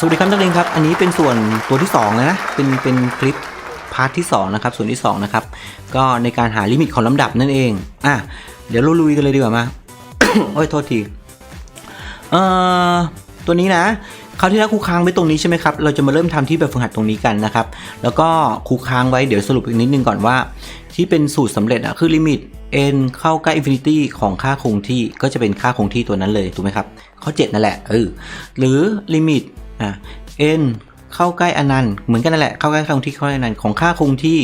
สวัสดีครับนักเรียนครับ อันนี้เป็นส่วนตัวที่2แล้วนะเป็นเป็นคลิปพาร์ทที่2นะครับส่วนที่2นะครับก็ในการหาลิมิตของลำดับนั่นเองอะเดี๋ยวเราลุยกันเลยดีกว่ามาโอ้ยโทษทีเอ่อตัวนี้นะคราวที่แล้วครูค้างไว้ตรงนี้ใช่ไหมครับ เราจะมาเริ่มทำที่แบบฝึกหัดตรงนี้กันนะครับ แล้วก็ครูค้างไว้เดี๋ยวสรุปอีกนิดนึงก่อนว่า ที่เป็นสูตรสำเร็จอะคือลิมิต n เข้าใกล้อินฟินิตี้ของค่าคงที่ก็จะเป็นค่าคงที่ตัวนั้นเลยถูกไหมครับ ข้อ 7 นั่นแหละเออหรือลิมิต อะ n เข้าใกล้อนันต์เหมือนกันนั่นแหละเข้าใกล้ค่าคงที่เข้าใกล้อนันต์ของค่าคงที่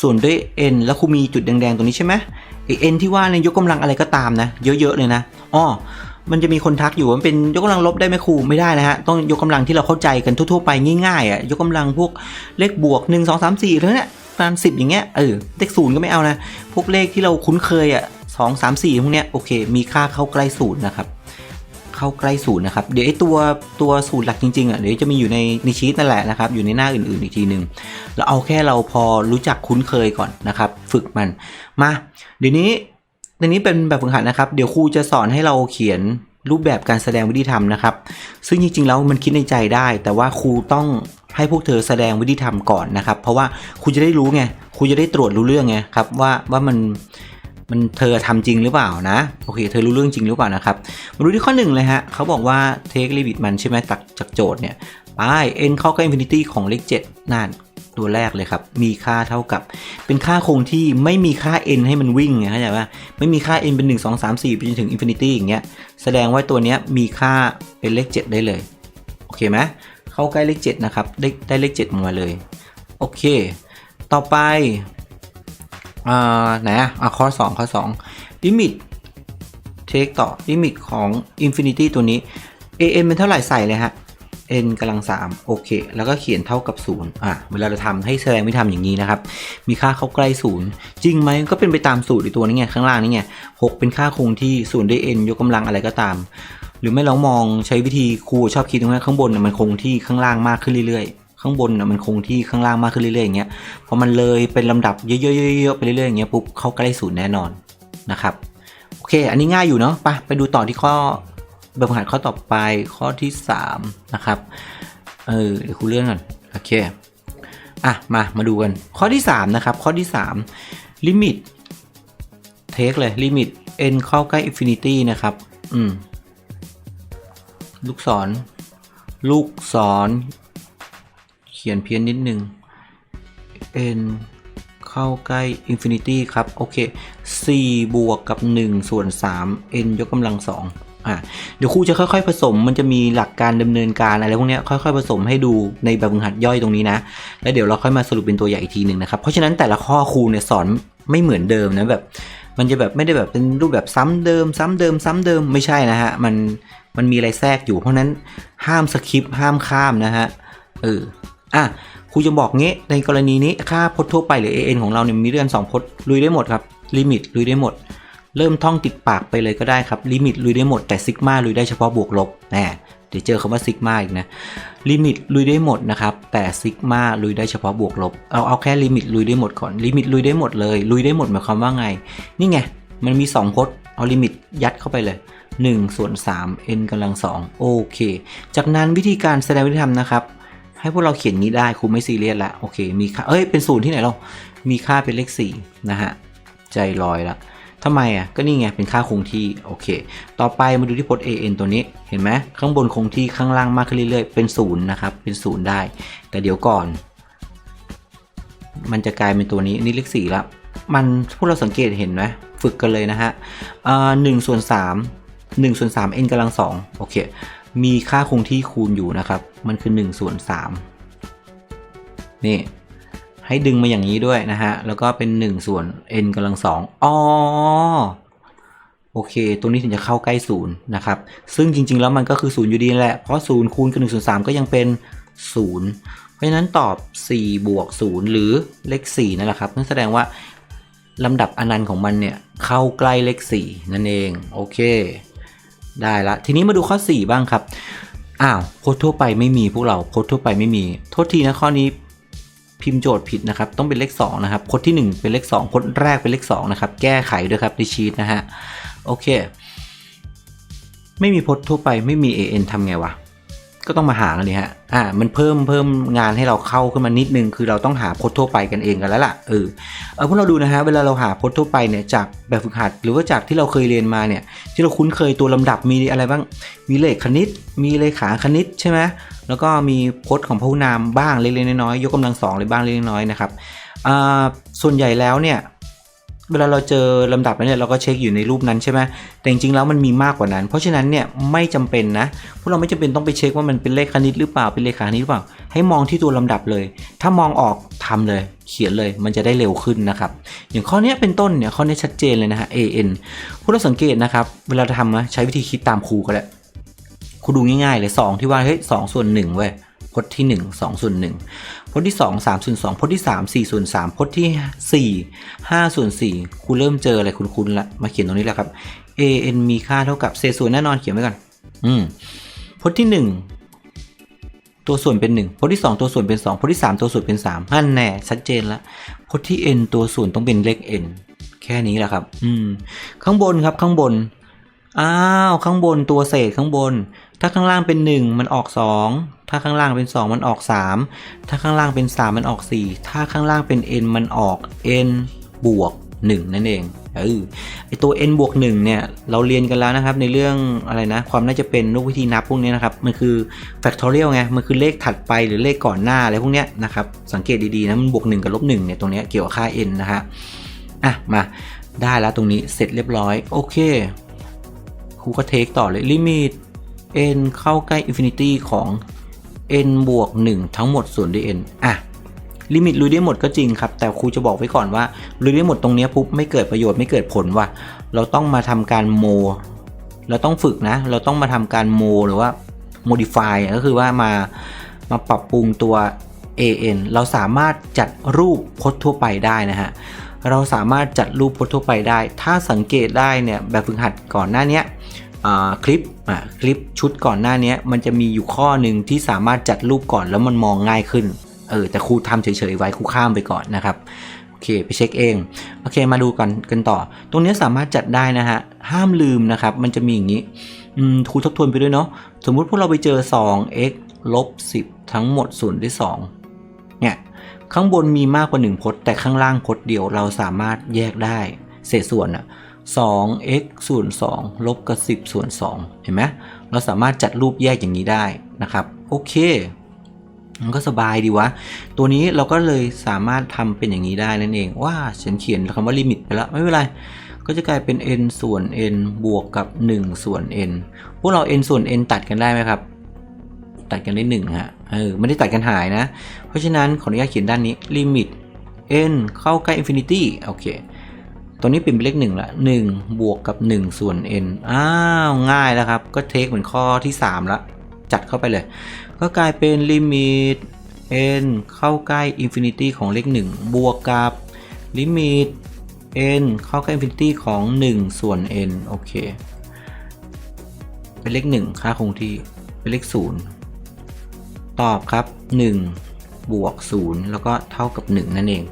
ส่วนด้วย n แล้วครูมีจุดแดงๆตรงนี้ใช่ไหมไอ n ที่ว่าในยยกกำลังอะไรก็ตามนะ เยอะๆเลยนะอ้อมันจะมีคนทักอยู่ว่ามันเป็นยกกำลังลบได้ไหมครูไม่ได้นะฮะต้องยกกำลังที่เราเข้าใจกันทั่วๆไปง่ายๆอะยกกำลังพวกเลขบวก 1 2 3 4แล้วเนี่ยประมาณสิบอย่างเงี้ยเออเลขศูนย์ก็ไม่เอานะ พวกเลขที่เราคุ้นเคยอะสองสามสี่พวกเนี้ยโอเค มีค่าเข้าใกล้ศูนย์นะครับ เข้าใกล้ศูนย์นะครับ เดี๋ยวไอ้ตัวตัวสูตรหลักจริงๆอะเดี๋ยวจะมีอยู่ในในชีตนั่นแหละนะครับ อยู่ในหน้าอื่นๆอีกทีหนึ่งเราเอาแค่เราพอรู้จักคุ้นเคยก่อนนะครับ ฝึกมันมา เดี๋ยวนี้ในนี้เป็นแบบฝึกหัดนะครับ เดี๋ยวครูจะสอนให้เราเขียนรูปแบบการแสดงวิธีทำนะครับ ซึ่งจริงๆแล้วมันคิดในใจได้ แต่ว่าครูต้องให้พวกเธอแสดงวิธีทำก่อนนะครับ เพราะว่าครูจะได้รู้ไงครูจะได้ตรวจรู้เรื่องไงครับว่าว่ามัน มันเธอทำจริงหรือเปล่านะ โอเค เธอรู้เรื่องจริงหรือเปล่านะครับ มาดูที่ข้อหนึ่งเลยฮะเขาบอกว่า take limit มันใช่ไหมจากจากโจทย์เนี่ยไป n เข้าใกล้ infinity ของเลข7นั่นตัวแรกเลยครับ มีค่าเท่ากับ เป็นค่าคงที่ไม่มีค่า n ให้มันวิ่งไงเข้าใจป่ะไม่มีค่า n เป็น 1 2 3 4 ไปจนถึง infinity อย่างเงี้ย แสดงว่าตัวเนี้ยมีค่าเป็นเลข 7 ได้เลย โอเคไหมเข้าใกล้เลข 7 นะครับ ได้ได้เลข 7 มาเลย โอเค ต่อไป อ่าไหนอะอะข้อ 2 ข้อ 2 limit take ต่อ limit ของ infinity ตัวนี้ an เป็นเท่าไหร่ใส่เลยฮะ n กำลัง 3 โอเค แล้วก็เขียนเท่ากับ 0 อะ เวลาเราทำให้แสดงวิธีทำอย่างนี้นะครับ มีค่าเข้าใกล้ 0 จริงไหมก็เป็นไปตามสูตรในตัวนี้ไง ข้างล่างนี่ไง 6 เป็นค่าคงที่0ได้ n ยกกำลังอะไรก็ตาม หรือไม่เรามองใช้วิธีครูชอบคิดตรงนี้ข้างบนมันคงที่ข้างล่างมากขึ้นเรื่อยๆ ข้างบนนะมันคงที่ข้างล่างมากขึ้นเรื่อยๆอย่างเงี้ยพอมันเลยเป็นลำดับเยอะๆๆๆไปเรื่อยๆอย่างเงี้ยปุ๊บเข้าใกล้ศูนย์แน่นอนนะครับโอเค อันนี้ง่ายอยู่เนาะไปไปดูต่อที่ข้อแบบหัดข้อต่อไปข้อที่ 3 นะครับเออเดี๋ยวครูเลื่อนก่อนโอเคอะมามาดูกันข้อที่ 3 นะครับ ข้อที่3 limit take เลย limit n เข้าใกล้ infinity นะครับ อืม ลูกศร ลูกศร ขียนเพี้ยนนิดนึง n เข้าใกล้ infinity ครับ โอเค 4 บวกกับ 1 ส่วน 3 n ยกกำลัง 2 อะ เดี๋ยวครูจะค่อยๆ ผสมมันจะมีหลักการดำเนินการอะไรพวกเนี้ยค่อยๆ ผสมให้ดูในแบบฝึกหัดย่อยตรงนี้นะ แล้วเดี๋ยวเราค่อยมาสรุปเป็นตัวใหญ่อีกทีหนึ่งนะครับ เพราะฉะนั้นแต่ละข้อครูเนี่ยสอนไม่เหมือนเดิมนะแบบ มันจะแบบไม่ได้แบบเป็นรูปแบบซ้ำเดิม ซ้ำเดิม ซ้ำเดิมไม่ใช่นะฮะมันมันมีอะไรแทรกอยู่เพราะฉะนั้นห้ามสคิปห้ามข้ามนะฮะเออ อะครูจะบอกงี้ในกรณีนี้ค่าพจน์ทั่วไปหรือ an ของเราเนี่ยมีเรื่องสองพจน์ลุยได้หมดครับลิมิตลุยได้หมด เริ่มท่องติดปากไปเลยก็ได้ครับลิมิตลุยได้หมดแต่ซิกมาลุยได้เฉพาะบวกลบแหมเดี๋ยวเจอคำว่าซิกมาอีกนะลิมิตลุยได้หมดนะครับแต่ซิกมาลุยได้เฉพาะบวกลบเอาเอาแค่ลิมิตลุยได้หมดก่อนลิมิตลุยได้หมดเลยลุยได้หมดหมายความว่าไง นี่ไงมันมี 2พจน์เอาลิมิตยัดเข้าไปเลย1ส่วน3 n กำลัง2โอเค จากนั้นวิธีการแสดงวิธีทำนะครับ ให้พวกเราเขียนงี้ได้ครูไม่ซีเรียสละโอเคมีค่าเอ้ยเป็นศูนย์ที่ไหนเรา มีค่าเป็นเลข4นะฮะใจลอยละทำไมอะก็นี่ไงเป็นค่าคงที่โอเค ต่อไปมาดูที่พจน์ an ตัวนี้เห็นไหมข้างบนคงที่ข้างล่างมากขึ้นเรื่อยๆ เป็นศูนย์นะครับเป็นศูนย์ได้ แต่เดี๋ยวก่อน มันจะกลายเป็นตัวนี้นี่เลข4ละมันพวกเราสังเกตเห็นไหมฝึกกันเลยนะฮะอ่าหนึ่งส่วนสามหนึ่งส่วนสาม n กำลังสองโอเค มีค่าคงที่คูณอยู่นะครับ มันคือ1ส่วน3นี่ ให้ดึงมาอย่างนี้ด้วยนะฮะ แล้วก็เป็น1ส่วน n กำลัง2อ๋อโอเคตรงนี้ถึงจะเข้าใกล้ศูนย์นะครับ ซึ่งจริง ๆ แล้วมันก็คือ0อยู่ดีแหละ เพราะ0คูณกับ1ส่วน3ก็ยังเป็น0เพราะฉะนั้นตอบ4บวก0หรือเลข4นั่นแหละครับนั่นแสดงว่าลำดับอนันต์ของมันเนี่ยเข้าใกล้เลข4นั่นเอง โอเค ได้ละ ทีนี้มาดูข้อ 4 บ้างครับ อ้าวโพสต์ทั่วไปไม่มีพวกเราโพสต์ทั่วไปไม่มี โทษทีนะข้อนี้พิมพ์โจทย์ผิดนะครับ ต้องเป็นเลข2นะครับโพสต์ที่ 1 เป็นเลข2โพสต์แรกเป็นเลข2นะครับ แก้ไขด้วยครับในชีตนะฮะ โอเค ไม่มีโพสต์ทั่วไปไม่มี an ทำไงวะ ก็ต้องมาหากันเลยฮะ อ่า มันเพิ่มเพิ่มงานให้เราเข้าขึ้นมานิดนึง คือเราต้องหาโพจน์ทั่วไปกันเองกันแล้วล่ะ เออ เออพวกเราดูนะฮะ เวลาเราหาโพจน์ทั่วไปเนี่ย จากแบบฝึกหัด หรือว่าจากที่เราเคยเรียนมาเนี่ย ที่เราคุ้นเคยตัวลำดับมีอะไรบ้าง มีเลขคณิต มีเลขาคณิตใช่ไหมแล้วก็มีโพจน์ของพหุนามบ้างเล็กๆน้อยๆ ยกกำลังสองเลยบ้างเล็กๆน้อยๆนะครับ อ่า ส่วนใหญ่แล้วเนี่ย เวลาเราเจอลำดับนั้นเนี่ยเราก็เช็คอยู่ในรูปนั้นใช่ไหมแต่จริงๆแล้วมันมีมากกว่านั้น เพราะฉะนั้นเนี่ยไม่จำเป็นนะพวกเราไม่จำเป็นต้องไปเช็คว่ามันเป็นเลขคณิตหรือเปล่าเป็นเลขาคณิตหรือเปล่า ให้มองที่ตัวลำดับเลย ถ้ามองออกทำเลย เขียนเลยมันจะได้เร็วขึ้นนะครับ อย่างข้อนี้เป็นต้นเนี่ยข้อนี้ชัดเจนเลยนะฮะ an พวกเราสังเกตนะครับ เวลาทำนะใช้วิธีคิดตามครูก็ได้ครูดูง่ายๆเลย 2 ที่ว่าเฮ้ยสส่วน1เว้ยพจน์ที่ 1 2 ส่วน1 พจน์ที่ 2 3ส่วน2พจน์ที่ 3 4ส่วน3พจน์ที่ 4 5ส่วน4ครูเริ่มเจออะไรคุ้นๆละมาเขียนตรงนี้แล้วครับ an มีค่าเท่ากับเศษส่วนแน่นอนเขียนไว้ก่อนอืมพจน์ที่ 1 ตัวส่วนเป็น1พจน์ที่ 2 ตัวส่วนเป็น2พจน์ที่ 3 ตัวส่วนเป็น3นั่นแน่ชัดเจนแล้วพจน์ที่ n ตัวส่วนต้องเป็นเลข n แค่นี้แหละครับ อืม ข้างบนครับข้างบน อ้าว ข้างบนตัวเศษข้างบน ถ้าข้างล่างเป็น 1 มันออก 2 ถ้าข้างล่างเป็น 2 มันออก 3 ถ้าข้างล่างเป็น 3 มันออก 4 ถ้าข้างล่างเป็น n มันออก n บวก 1 นั่นเองเออไอตัว n บวก1เนี่ย เราเรียนกันแล้วนะครับในเรื่องอะไรนะ ความน่าจะเป็นรูปวิธีนับพวกนี้นะครับ มันคือ factorial ไง มันคือเลขถัดไปหรือเลขก่อนหน้าอะไรพวกเนี้ยนะครับ สังเกตดีๆนะ มันบวก 1 กับลบ1เนี่ย ตรงนี้เกี่ยวกับค่า n นะฮะ อะ มาได้แล้วตรงนี้เสร็จเรียบร้อย โอเคครูก็เทคต่อเลยลิมิต n เข้าใกล้ infinity ของ n บวก 1 ทั้งหมดส่วนด้วย n อะลิมิตลุยได้หมดก็จริงครับ แต่ครูจะบอกไว้ก่อนว่าลุยได้หมดตรงนี้ปุ๊บไม่เกิดประโยชน์ไม่เกิดผลว่ะเราต้องมาทำการโม เราต้องฝึกนะ เราต้องมาทำการโมหรือว่า modify ก็คือว่ามามาปรับปรุงตัว an เราสามารถจัดรูปพจน์ทั่วไปได้นะฮะเราสามารถจัดรูปพจน์ทั่วไปได้ ถ้าสังเกตได้เนี่ยแบบฝึกหัดก่อนหน้านี้ คลิปอะคลิปชุดก่อนหน้านี้มันจะมีอยู่ข้อหนึ่งที่สามารถจัดรูปก่อนแล้วมันมองง่ายขึ้นเออแต่ครูทำเฉยๆไว้ครูข้ามไปก่อนนะครับโอเคไปเช็คเองโอเคมาดูกันกันต่อ ตรงนี้สามารถจัดได้นะฮะห้ามลืมนะครับ มันจะมีอย่างนี้ครูทบทวนไปด้วยเนาะสมมุติพวกเราไปเจอ 2x ลบ 10 ทั้งหมดส่วนด้วย2เนี่ยข้างบนมีมากกว่า 1พจน์แต่ข้างล่างพจน์เดียวเราสามารถแยกได้เศษส่วนอะ 2x ส่วน2ลบกับ 10 ส่วน 2 เห็นไหมเราสามารถจัดรูปแยกอย่างนี้ได้นะครับ โอเค มันก็สบายดีวะ ตัวนี้เราก็เลยสามารถทำเป็นอย่างนี้ได้นั่นเอง ว่าฉันเขียนคำว่าลิมิตไปแล้ว ไม่เป็นไร ก็จะกลายเป็น n ส่วน n บวกกับ 1 ส่วน n พวกเรา n ส่วน n ตัดกันได้ไหมครับ ตัดกันได้1ฮะ เออ ไม่ได้ตัดกันหายนะ เพราะฉะนั้นขออนุญาตเขียนด้านนี้ลิมิต n เข้าใกล้ infinity โอเค ตัวนี้เปลี่ยนเป็นเลข1ละ1บวกกับ 1 ส่วน n อ้าวง่ายแล้วครับ ก็เทคเหมือนข้อที่ 3 ละ จัดเข้าไปเลย ก็กลายเป็นลิมิต n เข้าใกล้ infinity ของเลข 1 บวกกับลิมิต n เข้าใกล้ infinity ของ 1 ส่วน n โอเค เป็นเลข 1 ค่าคงที่ เป็นเลข 0 ตอบครับ 1 บวก 0 แล้วก็เท่ากับ 1 นั่นเอง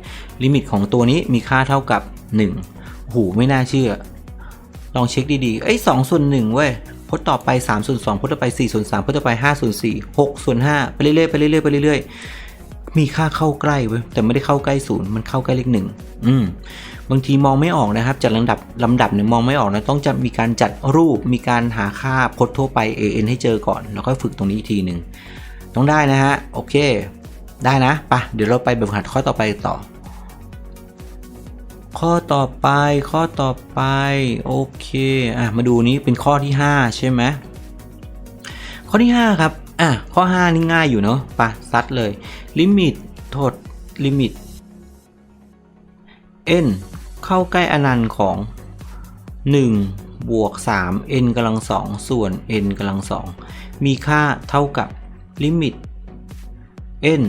ลิมิตของตัวนี้มีค่าเท่ากับ 1 หูไม่น่าเชื่อ ลองเช็คดีๆ เอ้ย2ส่วน1เว้ยพจน์ต่อไป3ส่วน2พจน์ต่อไป4ส่วน3พจน์ต่อไป5ส่วน4 6ส่วน5ไปเรื่อยๆไปเรื่อยๆไปเรื่อยๆ มีค่าเข้าใกล้เว้ยแต่ไม่ได้เข้าใกล้ศูนย์มันเข้าใกล้เลขหนึ่งอืมบางทีมองไม่ออกนะครับจัดลำดับลำดับเนี่ยมองไม่ออกนะต้องจะมีการจัดรูปมีการหาค่าพจน์ทั่วไป an ให้เจอก่อน แล้วก็ฝึกตรงนี้อีกทีหนึ่งต้องได้นะฮะโอเค ได้นะไปะเดี๋ยวเราไปแบบหัดข้อต่อไปต่อ ข้อต่อไปข้อต่อไป โอเคอะมาดูนี้เป็นข้อที่ 5 ใช่ไหมข้อที่ 5 ครับอะข้อ 5 นี่ง่ายอยู่เนาะไปะซัดเลย ลิมิตโทษลิมิต n เข้าใกล้อนันต์ของ 1 บวก 3 n กำลัง2ส่วน n กำลัง2มีค่าเท่ากับลิมิต n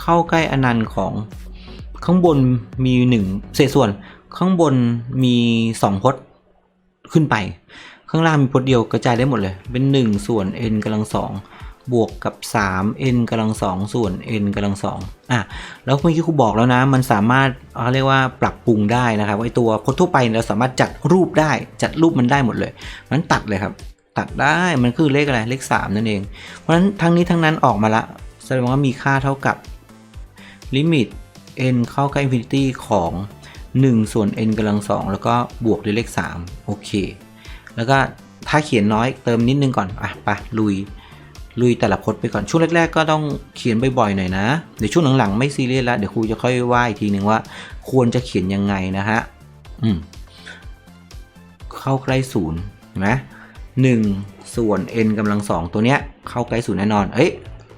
เข้าใกล้อนันต์ของ ข้างบนมี1เศษส่วน ข้างบนมี2พจน์ขึ้นไป ข้างล่างมีพจน์เดียวกระจายได้หมดเลย เป็น1ส่วน n กำลัง2บวกกับ 3 n กำลัง2ส่วน n กำลัง2อะ แล้วเมื่อกี้ครูบอกแล้วนะ มันสามารถเขาเรียกว่าปรับปรุงได้นะครับไอตัวพจน์ทั่วไปเราสามารถจัดรูปได้ จัดรูปมันได้หมดเลย มันตัดเลยครับ ตัดได้ มันคือเลขอะไร เลข 3 นั่นเอง เพราะฉะนั้นทั้งนี้ทั้งนั้นออกมาละ แสดงว่ามีค่าเท่ากับลิมิต n เข้าใกล้ infinity ของ 1 ส่วน n กำลัง 2 แล้วก็บวกด้วยเลข 3 โอเค แล้วก็ถ้าเขียนน้อยเติมนิดนึงก่อน อะไปลุย ลุยแต่ละพจน์ไปก่อน ช่วงแรกๆ ก็ต้องเขียนบ่อยๆ หน่อยนะ เดี๋ยวช่วงหลังๆ ไม่ซีเรียสล้วเดี๋ยวครูจะค่อยว่าอีกทีหนึ่งว่า ควรจะเขียนยังไงนะฮะ อืม เข้าใกล้ศูนย์เห็นไหมหนึ่งส่วน n กำลังสองตัวเนี้ยเข้าใกล้ศูนย์แน่นอน เอ้ย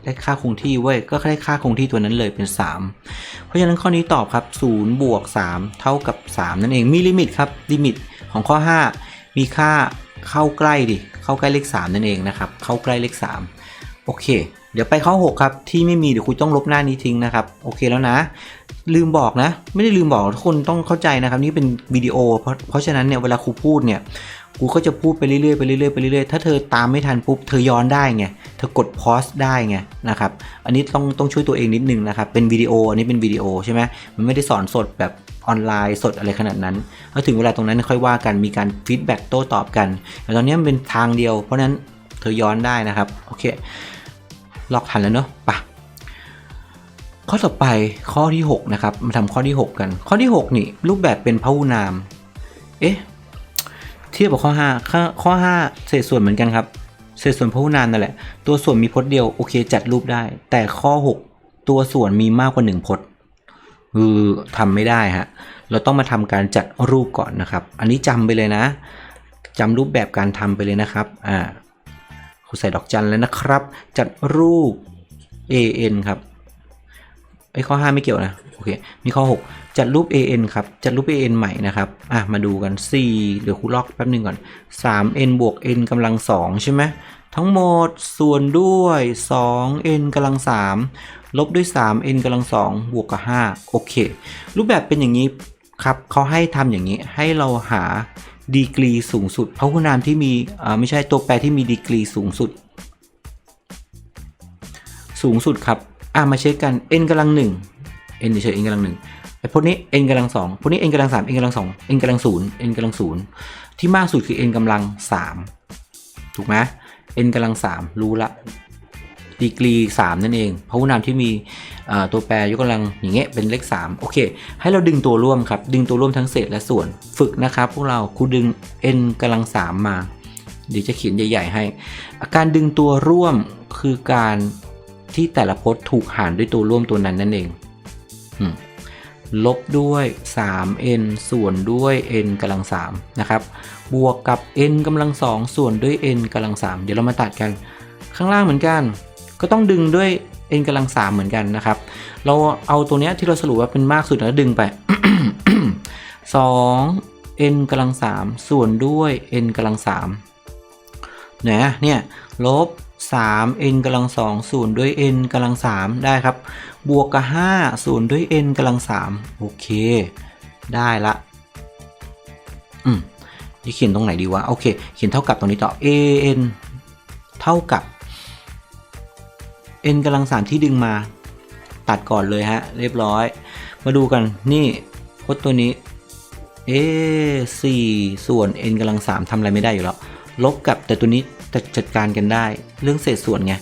ได้ค่าคงที่เว้ยก็ได้ค่าคงที่ตัวนั้นเลยเป็น 3 เพราะฉะนั้นข้อนี้ตอบครับ0บวก3เท่ากับ 3 นั่นเองมีลิมิตครับลิมิตของข้อ 5 มีค่าเข้าใกล้ดิเข้าใกล้เลข 3 นั่นเองนะครับเข้าใกล้เลข 3 โอเค เดี๋ยวไปข้อ 6 ครับ ที่ไม่มีเดี๋ยวครูต้องลบหน้านี้ทิ้งนะครับ โอเคแล้วนะ ลืมบอกนะ ไม่ได้ลืมบอกทุกคนต้องเข้าใจนะครับ นี่เป็นวิดีโอ เพราะเพราะฉะนั้นเนี่ยเวลาครูพูดเนี่ย กูก็จะพูดไปเรื่อยๆไปเรื่อยๆไปเรื่อยๆ ถ้าเธอตามไม่ทันปุ๊บ เธอย้อนได้ไง เธอกดพอสได้ไงนะครับ อันนี้ต้องต้องช่วยตัวเองนิดนึงนะครับ เป็นวิดีโอ อันนี้เป็นวิดีโอใช่ไหมมันไม่ได้สอนสดแบบออนไลน์สดอะไรขนาดนั้นแล้วถึงเวลาตรงนั้นค่อยว่ากัน มีการฟีดแบ็กโต้ตอบกัน แต่ตอนนี้มันเป็นทางเดียว เพราะนั้นเธอย้อนได้นะครับ โอเค ลอกทันแล้วเนอะไปข้อต่อไปข้อที่ 6 นะครับ มาทำข้อที่ 6 กัน ข้อที่ 6 นี่ รูปแบบเป็นพหุนาม เอ๊ะ เทียบกับข้อ5ข้อข้อ5เศษส่วนเหมือนกันครับ เศษส่วนพหุนามนั่นแหละ ตัวส่วนมีพจน์เดียวโอเคจัดรูปได้ แต่ข้อ 6 ตัวส่วนมีมากกว่า 1 พจน์คือทำไม่ได้ฮะเราต้องมาทำการจัดรูปก่อนนะครับ อันนี้จำไปเลยนะจำรูปแบบการทำไปเลยนะครับอ่าครูใส่ดอกจันแล้วนะครับ จัดรูป an ครับไอ้ข้อ 5 ไม่เกี่ยวนะ โอเค มีข้อ 6 จัดรูป an ครับ จัดรูป an ใหม่นะครับ อะ มาดูกัน 4 เดี๋ยวครูล็อกแป๊บนึงก่อน 3n บวก n กำลัง 2 ใช่ไหม ทั้งหมดส่วนด้วย 2n กำลัง 3 ลบด้วย 3n กำลัง 2 บวกกับ 5 โอเค รูปแบบเป็นอย่างนี้ครับเขาให้ทำอย่างนี้ ให้เราหาดีกรีสูงสุดพหุนามที่มีอ่าไม่ใช่ตัวแปรที่มีดีกรีสูงสุด สูงสุดครับ อะมาเช็คกัน n กำลังหนึ่ง n เฉย n กำลังหนึ่งไอ้พวกนี้ n กำลังสองพวกนี้ n กำลังสาม n กำลังสอง n กำลังศูนย์ n กำลังศูนย์ที่มากสุดคือ n กำลังสามถูกไหม n กำลังสามรู้ละดีกรีสามนั่นเองพหุนามที่มีตัวแปรยกกำลังอย่างเงี้ยเป็นเลข3โอเค ให้เราดึงตัวร่วมครับ ดึงตัวร่วมทั้งเศษและส่วนฝึกนะครับพวกเราครูดึง n กำลัง 3 มาเดี๋ยวจะเขียนใหญ่ ๆ ให้ การดึงตัวร่วมคือการที่แต่ละพจน์ถูกหารด้วยตัวร่วมตัวนั้นนั่นเอง ลบด้วย 3n ส่วนด้วย n กำลัง3นะครับ บวกกับ n กำลัง2ส่วนด้วย n กำลัง3เดี๋ยวเรามาตัดกัน ข้างล่างเหมือนกัน ก็ต้องดึงด้วย n กำลัง3เหมือนกันนะครับ เราเอาตัวเนี้ยที่เราสรุปว่าเป็นมากสุดแล้วดึงไป 2 n กำลัง3ส่วนด้วย n กำลัง3นี่ยเนี่ยลบ 3 n กำลัง2ส่วนด้วย n กำลัง3ได้ครับ บวกกับ5ส่วนด้วย n กำลัง3โอเค ได้ละอืมจะเขียนตรงไหนดีวะ โอเค เขียนเท่ากับตรงนี้ต่อ a n เท่ากับ n กำลัง3ที่ดึงมา ตัดก่อนเลยฮะ เรียบร้อย มาดูกันนี่พจน์ตัวนี้ a 4ส่วน n กำลัง3ทำอะไรไม่ได้อยู่แล้ว ลบกับแต่ตัวนี้ จะจัดการกันได้ เรื่องเศษส่วนไง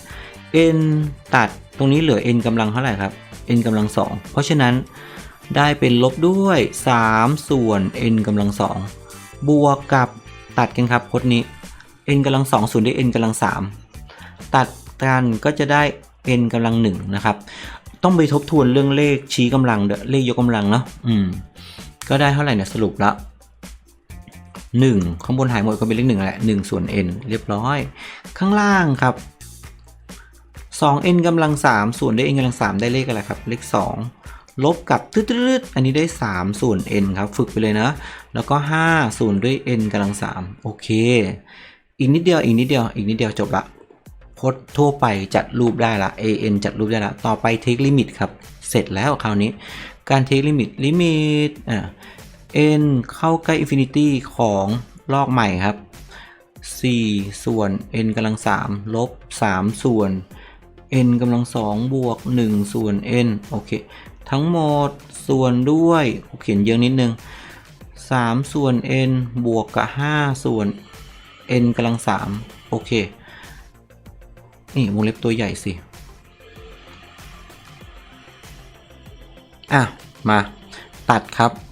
n ตัดตรงนี้เหลือ n กำลังเท่าไหร่ครับ n กำลัง2เพราะฉะนั้นได้เป็นลบด้วย 3 ส่วน n กำลัง2บวกกับตัดกันครับพจน์นี้ n กำลัง2ส่วนด้วย n กำลัง3ตัดกันก็จะได้ n กำลัง1นะครับ ต้องไปทบทวนเรื่องเลขชี้กำลังเด้อเลขยกกำลังเนาะอืมก็ได้เท่าไหร่เนี่ยสรุปละ หนึ่งข้างบนหายหมดก็เป็นเลขหนึ่งแหละหนึ่งส่วน n เรียบร้อย ข้างล่างครับ 2n กำลัง 3 ส่วนด้วย n กำลัง 3 ได้เลขอะไรครับ เลข 2 ลบกับตืดๆอันนี้ได้ 3 ส่วน n ครับ ฝึกไปเลยนะ แล้วก็ 5 ส่วนด้วย n กำลัง 3 โอเค อีกนิดเดียว อีกนิดเดียว อีกนิดเดียวจบละพจน์ทั่วไปจัดรูปได้ละ an จัดรูปได้ละ ต่อไป take limit ครับ เสร็จแล้วคราวนี้ การ take limit limit อ่า n เข้าใกล้ infinity ของลอกใหม่ครับ 4 ส่วน n กำลัง 3 ลบ 3 ส่วน n กำลัง 2 บวก 1 ส่วน n โอเค ทั้งหมดส่วนด้วยเขียนเยอะนิดนึง 3 ส่วน n บวกกับ 5 ส่วน n กำลัง 3 โอเค นี่วงเล็บตัวใหญ่สิ อะ มาตัดครับ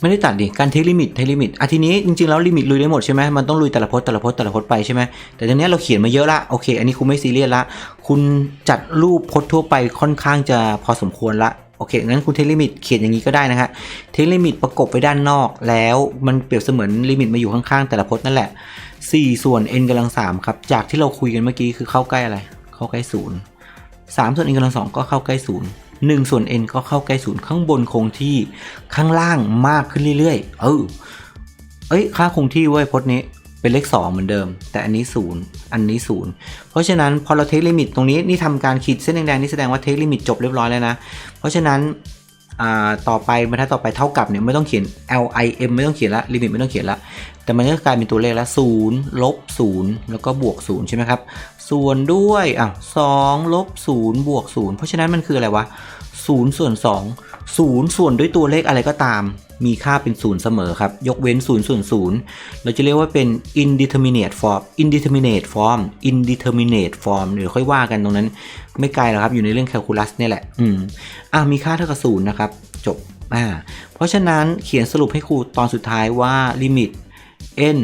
ไม่ได้ตัดดิการเทคลิมิตเทคลิมิตอะทีนี้จริงๆแล้วลิมิตลุยได้หมดใช่ไหมมันต้องลุยแต่ละพจน์แต่ละพจน์แต่ละพจน์ไปใช่ไหมแต่ตอนนี้เราเขียนมาเยอะละโอเค อันนี้คุณไม่ซีเรียสละคุณจัดรูปพจน์ทั่วไปค่อนข้างจะพอสมควรละโอเค งั้นคุณเทคลิมิตเขียนอย่างนี้ก็ได้นะฮะ เทคลิมิตประกบไปด้านนอกแล้วมันเปรียบเสมือนลิมิตมาอยู่ข้างๆแต่ละพจน์นั่นแหละ 4 ส่วน n กำลัง3ครับ จากที่เราคุยกันเมื่อกี้คือเข้าใกล้อะไร เข้าใกล้ศูนย์สามส่วน n กำลังสองก็เข้าใกล้ศู นย์หนึ่งส่วน n ก็เข้าใกล้ศูนย์ข้างบนคงที่ข้างล่างมากขึ้นเรื่อยๆ เออ เอ้ย ค่าคงที่เว้ยพจน์นี้เป็นเลข 2 เหมือนเดิม แต่อันนี้ 0 อันนี้ 0 เพราะฉะนั้นพอเราเทคลิมิตตรงนี้นี่ทำการขีดเส้นแดงๆนี่แสดงว่าเทคลิมิตจบเรียบร้อยแล้วนะ เพราะฉะนั้นต่อไปบรรทัดต่อไปเท่ากับเนี่ยไม่ต้องเขียน L I M ไม่ต้องเขียนละลิมิตไม่ต้องเขียนละแต่มันก็กลายเป็นตัวเลขล้วศูนย์ลบศูนย์แล้วก็บวกศูนย์ใช่ไหมครับ ส่วนด้วยอะสองลบศูนย์บวกศูนย์เพราะฉะนั้นมันคืออะไรวะศูนย์ส่วนสองศูนย์ส่วนด้วยตัวเลขอะไรก็ตาม มีค่าเป็นศูนย์เสมอครับ ยกเว้นศูนย์ส่วนศูนย์เราจะเรียกว่าเป็น indeterminate form indeterminate form indeterminate form เดี๋ยวค่อยว่ากันตรงนั้น ไม่ไกลหรอกครับ อยู่ในเรื่อง calculus เนี่ยแหละ อืมอะมีค่าเท่ากับศูนย์นะครับ จบอ่าเพราะฉะนั้นเขียนสรุปให้ครูตอนสุดท้ายว่า limit n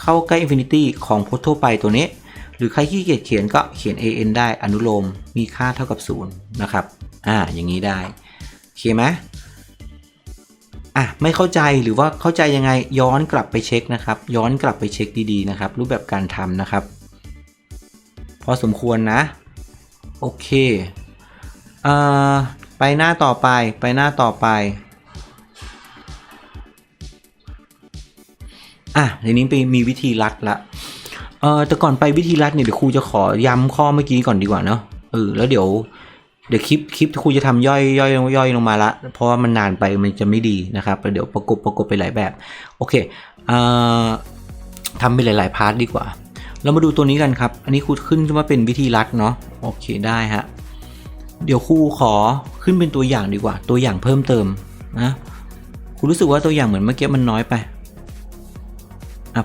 เข้าใกล้ infinity ของพจน์ทั่วไปตัวนี้ หรือใครขี้เกียจเขียนก็เขียน an ได้อนุโลมมีค่าเท่ากับ 0 นะครับ อ่า อย่างนี้ได้โอเคไหมอะ ไม่เข้าใจหรือว่าเข้าใจยังไงย้อนกลับไปเช็คนะครับ ย้อนกลับไปเช็คดีๆนะครับ รูปแบบการทำนะครับ พอสมควรนะ โอเคเอ่อไปหน้าต่อไปไปหน้าต่อไปอะทีนี้ไปมีวิธีรัดละ ออแต่ก่อนไปวิธีรัดเนี่ยเดี๋ยวครูจะขอย้ำข้อเมื่อกี้ก่อนดีกว่าเนาะเออแล้วเดี๋ยวเดี๋ยวคลิปคลิปครูจะทำย่อยย่อยย่อยลงมาละเพราะว่ามันนานไปมันจะไม่ดีนะครับเดี๋ยวประกบประกบไปหลายแบบ โอเคเอ่อทำไปหลาย ๆ พาร์ทดีกว่า เรามาดูตัวนี้กันครับ อันนี้ครูขึ้นว่าเป็นวิธีรัดเนาะโอเคได้ฮะเดี๋ยวครูขอขึ้นเป็นตัวอย่างดีกว่า ตัวอย่างเพิ่มเติมนะครูรู้สึกว่าตัวอย่างเหมือนเมื่อกี้มันน้อยไป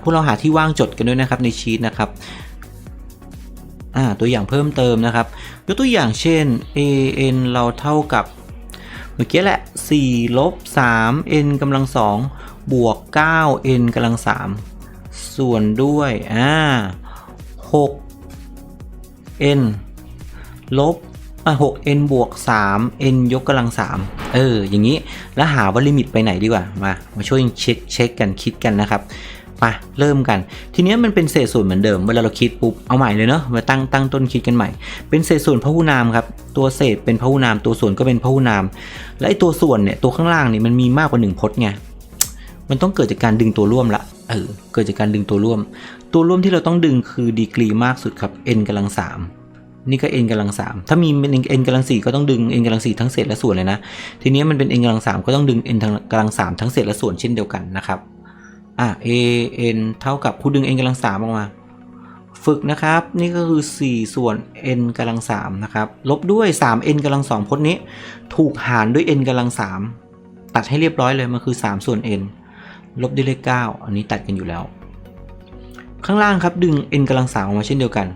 พวกเราหาที่ว่างจดกันด้วยนะครับในชีตนะครับอ่าตัวอย่างเพิ่มเติมนะครับ ยกตัวอย่างเช่น an เราเท่ากับ เมื่อกี้แหละ4ลบ3 n กำลัง2บวก9 n กำลัง3ส่วนด้วยอ่า6 n ลบอะ 6n บวก 3n ยกกำลัง 3 เออ อย่างนี้ แล้วหาว่าลิมิตไปไหนดีกว่า มา มาช่วยเช็คเช็คกันคิดกันนะครับ มาเริ่มกัน ทีนี้มันเป็นเศษส่วนเหมือนเดิม เวลาเราคิดปุ๊บ เอาใหม่เลยเนาะ มาตั้งตั้งต้นคิดกันใหม่ เป็นเศษส่วนพหุนามครับ ตัวเศษเป็นพหุนาม ตัวส่วนก็เป็นพหุนาม และไอตัวส่วนเนี่ย ตัวข้างล่างนี่มันมีมากกว่าหนึ่งพจน์ไง มันต้องเกิดจากการดึงตัวร่วมละ เออ เกิดจากการดึงตัวร่วม ตัวร่วมที่เราต้องดึงคือดีกรีมากสุดครับ n กำลังสามนี่ก็ n กำลังสามถ้ามี n กำลังสี่ก็ต้องดึง n กำลังสี่ทั้งเศษและส่วนเลยนะ ทีนี้มันเป็น n กำลังสามก็ต้องดึง n กำลังสามทั้งเศษและส่วนเช่นเดียวกันนะครับ อะ a n เท่ากับคูดึง n กำลังสามออกมา ฝึกนะครับ นี่ก็คือ 4 ส่วน n กำลังสามนะครับ ลบด้วย 3 n กำลังสองพจน์นี้ ถูกหารด้วย n กำลังสามตัดให้เรียบร้อยเลย มันคือ 3 ส่วน n ลบด้วยเลข9อันนี้ตัดกันอยู่แล้ว ข้างล่างครับดึง n กำลังสามออกมาเช่นเดียวกัน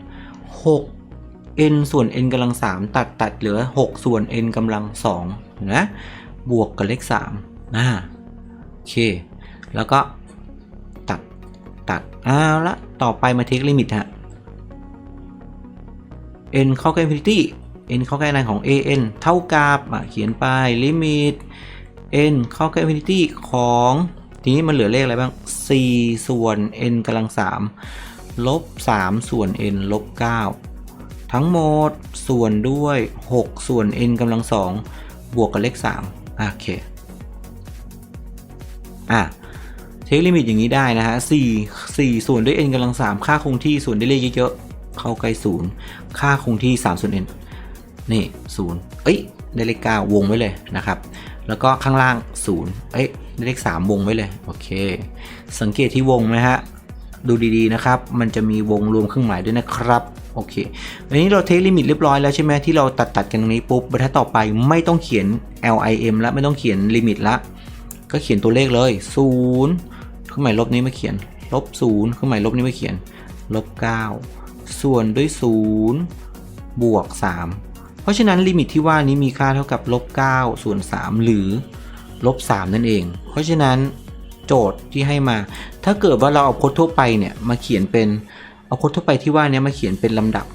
6 n ส่วน n กำลัง3ตัดตัดเหลือ 6 ส่วน n กำลัง2เห็นไหมบวกกับเลข3อ่าโอเค แล้วก็ ตัดเอาละต่อไปมาเทคลิมิตฮะ n เข้าใกล้ infinity n เข้าใกล้อะไรของ an เท่ากับเขียนไปลิมิต n เข้าใกล้ infinity ของ ทีนี้มันเหลือเลขอะไรบ้าง 4 ส่วน n กำลัง 3 ลบ 3 ส่วน n ลบ 9 ทั้งหมดส่วนด้วย 6 ส่วน n กำลัง 2 บวกกับเลข 3 โอเค อะ เทคลิมิตอย่างนี้ได้นะฮะ4 4ส่วนด้วย n กำลัง 3 ค่าคงที่ส่วนด้วยเลขเยอะๆ เข้าใกล้0ค่าคงที่3ส่วน n นี่0เอ้ยได้เลข9วงไว้เลยนะครับ แล้วก็ข้างล่าง0เอ้ยได้เลข3วงไว้เลย โอเค สังเกตที่วงนะฮะ ดูดีๆนะครับ มันจะมีวงรวมเครื่องหมายด้วยนะครับ โอเควันนี้เราเทคลิมิตเรียบร้อยแล้วใช่ไหมที่เราตัดตัดกันตรงนี้ปุ๊บบรรทัดต่อไปไม่ต้องเขียน lim แล้วไม่ต้องเขียนลิมิตละ ก็เขียนตัวเลขเลย0 รื่องหมายลบนี้ม่เขียน ลบ0เครื่องหมายลบนี้ม่เขียน ลบ 9 ส่วนด้วย 0 บวก 3 เพราะฉะนั้นลิมิตที่ว่านี้มีค่าเท่ากับลบ 9 ส่วน 3 หรือลบ 3 นั่นเอง เพราะฉะนั้นโจทย์ที่ให้มา ถ้าเกิดว่าเราเอาพจน์ทั่วไปเนี่ยมาเขียนเป็นเอาพจน์ทั่วไปที่ว่านี้มาเขียนเป็นลำดับ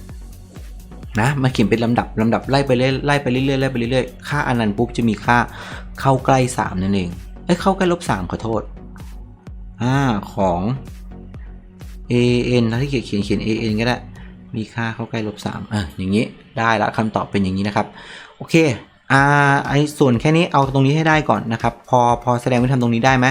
นะมาเขียนเป็นลำดับลำดับไล่ไปเรื่อยไล่ไปเรื่อยๆไล่ไปเรื่อยๆค่าอันนั้นปุ๊บจะมีค่าเข้าใกล้ 3 นั่นเองเอ้เข้าใกล้ลบ3ขอโทษ อ่าของ an ถ้าที่เขียนเขียนเขียน an ก็ได้ มีค่าเข้าใกล้ลบ3เอออย่างนี้ได้ละคำตอบเป็นอย่างนี้นะครับ โอเคอ่าไอ้ส่วนแค่นี้เอาตรงนี้ให้ได้ก่อนนะครับ พอพอแสดงวิธีทำตรงนี้ได้ไหม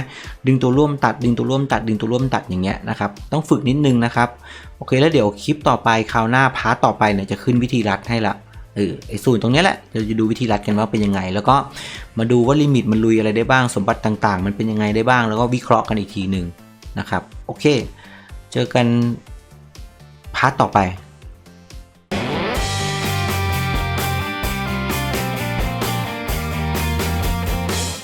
ดึงตัวร่วมตัด ดึงตัวร่วมตัด ดึงตัวร่วมตัดอย่างเงี้ยนะครับ ต้องฝึกนิดนึงนะครับ โอเคแล้วเดี๋ยวคลิปต่อไปคราวหน้าพาร์ตต่อไปเนี่ยจะขึ้นวิธีรัดให้ละ เออไอ้ส่วนตรงเนี้ยแหละเราจะดูวิธีรัดกันว่าเป็นยังไง แล้วก็มาดูว่าลิมิตมันลุยอะไรได้บ้างสมบัติต่างๆ มันเป็นยังไงได้บ้าง แล้วก็วิเคราะห์กันอีกทีหนึ่งนะครับ โอเค เจอกันพาร์ทต่อไป